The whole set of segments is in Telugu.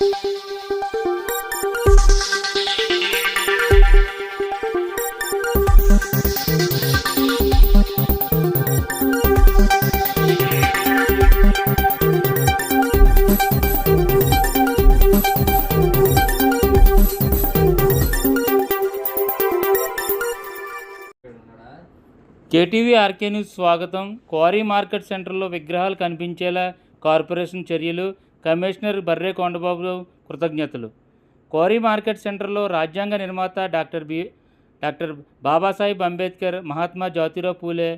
కేటీవీ ఆర్కే న్యూస్ స్వాగతం. క్వారీ మార్కెట్ సెంటర్లో విగ్రహాలు కనిపించేలా కార్పొరేషన్ చర్యలు కమిషనర్ బర్రే కొండబాబు కృతజ్ఞతలు. కోరి మార్కెట్ సెంటర్లో రాజ్యాంగ నిర్మాత doctor B doctor Babasaheb Ambedkar Mahatma Jyotirao Phule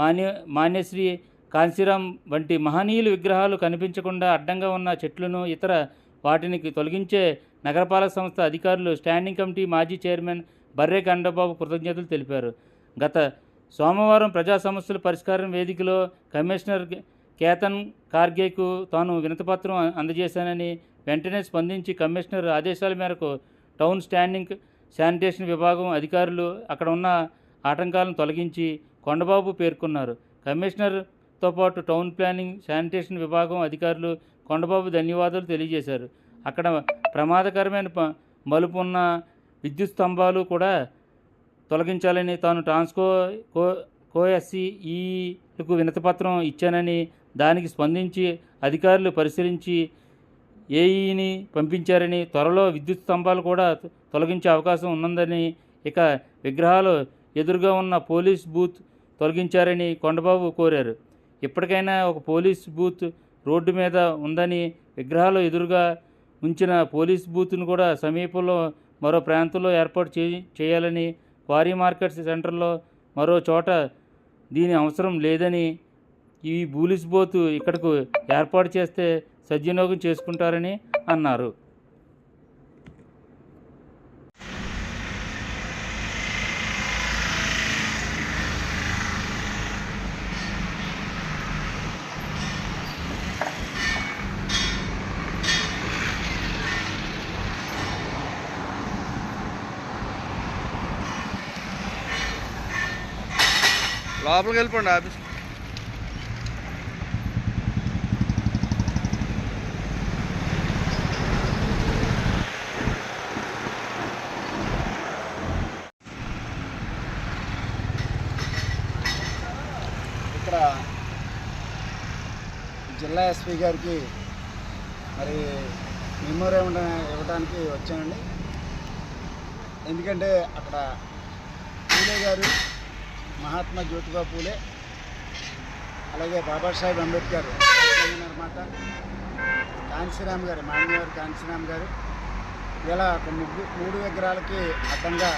Manya మాన్యశ్రీ కాంశీరాం వంటి మహనీయుల విగ్రహాలు కనిపించకుండా అడ్డంగా ఉన్న చెట్లను ఇతర వాటిని తొలగించే నగరపాలక సంస్థ అధికారులు స్టాండింగ్ కమిటీ మాజీ చైర్మన్ బర్రే కండబాబు కృతజ్ఞతలు తెలిపారు. గత సోమవారం ప్రజా సమస్యల పరిష్కారం వేదికలో కమిషనర్ కేతన్ కార్గేకు తాను వినతిపత్రం అందజేశానని వెంటనే స్పందించి కమిషనర్ ఆదేశాల మేరకు టౌన్ స్టాండింగ్ శానిటేషన్ విభాగం అధికారులు అక్కడ ఉన్న ఆటంకాలను తొలగించి కొండబాబు పేర్కొన్నారు. కమిషనర్తో పాటు టౌన్ ప్లానింగ్ శానిటేషన్ విభాగం అధికారులు కొండబాబు ధన్యవాదాలు తెలియజేశారు. అక్కడ ప్రమాదకరమైన ప- మలుపు ఉన్న విద్యుత్ స్తంభాలు కూడా తొలగించాలని తాను ట్రాన్స్కో కో కోఎస్సిఈకు వినతిపత్రం ఇచ్చానని దానికి స్పందించి అధికారులు పరిశీలించి ఏఈని పంపించారని త్వరలో విద్యుత్ స్తంభాలు కూడా తొలగించే అవకాశం ఉన్నదని ఇక విగ్రహాలు ఎదురుగా ఉన్న పోలీస్ బూత్ తొలగించారని కొండబాబు కోరారు. ఇప్పటికైనా ఒక పోలీస్ బూత్ రోడ్డు మీద ఉందని విగ్రహాలు ఎదురుగా ఉంచిన పోలీస్ బూత్ను కూడా సమీపంలో మరో ప్రాంతంలో ఏర్పాటు చేయి చేయాలని క్వారీ మార్కెట్ సెంటర్లో మరో చోట దీని అవసరం లేదని ఈ బూలిస్ బోతు ఇక్కడకు ఏర్పాటు చేస్తే సద్వినియోగం చేసుకుంటారని అన్నారు. లోపలికి వెళ్ళిపోండి ఆఫీస్ ఇక్కడ జిల్లా ఎస్పీ గారికి మరి మెమోరియం ఇవ్వడానికి వచ్చానండి. ఎందుకంటే అక్కడ పూలే గారు మహాత్మా జ్యోతిబా పూలే అలాగే బాబాసాహెబ్ అంబేద్కర్ అనమాట నిర్మాత కాంశీరామ్ గారు మాన్యవారి కాంశీరామ్ గారు. ఇలా ఒక ముగ్గు మూడు విగ్రహాలకి అడ్డంగా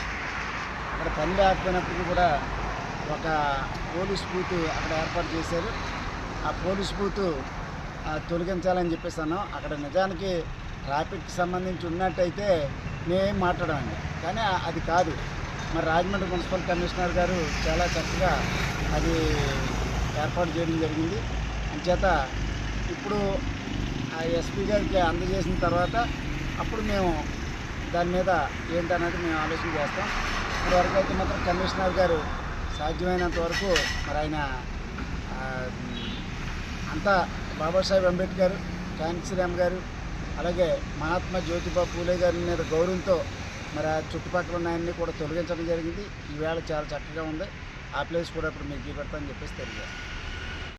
అక్కడ పని లేకపోయినప్పటికీ కూడా ఒక పోలీస్ బూత్ అక్కడ ఏర్పాటు చేశారు. ఆ పోలీస్ బూత్ తొలగించాలని చెప్పేసి అన్నాం. అక్కడ నిజానికి ట్రాఫిక్ సంబంధించి ఉన్నట్టయితే మేమేం మాట్లాడమండి. కానీ అది కాదు. మరి రాజమండ్రి మున్సిపల్ కమిషనర్ గారు చాలా చక్కగా అది ఏర్పాటు చేయడం జరిగింది. అంచేత ఇప్పుడు ఆ ఎస్పీ గారికి అందజేసిన తర్వాత అప్పుడు మేము దాని మీద ఏంటనేది మేము ఆలోచన చేస్తాం. ఇప్పటివరకు అయితే మాత్రం కమిషనర్ గారు సాధ్యమైనంత వరకు మరి ఆయన అంతా బాబాసాహెబ్ అంబేద్కర్ కాంచీరామ్ గారు అలాగే మహాత్మా జ్యోతిబా పూలే గారి మీద గౌరవంతో మరి ఆ చుట్టుపక్కల ఉన్నాయన్నీ కూడా తొలగించడం జరిగింది. ఈవేళ చాలా చక్కగా ఉంది. ఆ ప్లేస్ కూడా ఇప్పుడు మీకు చూపెడతామని చెప్పేసి తెలియజేస్తాను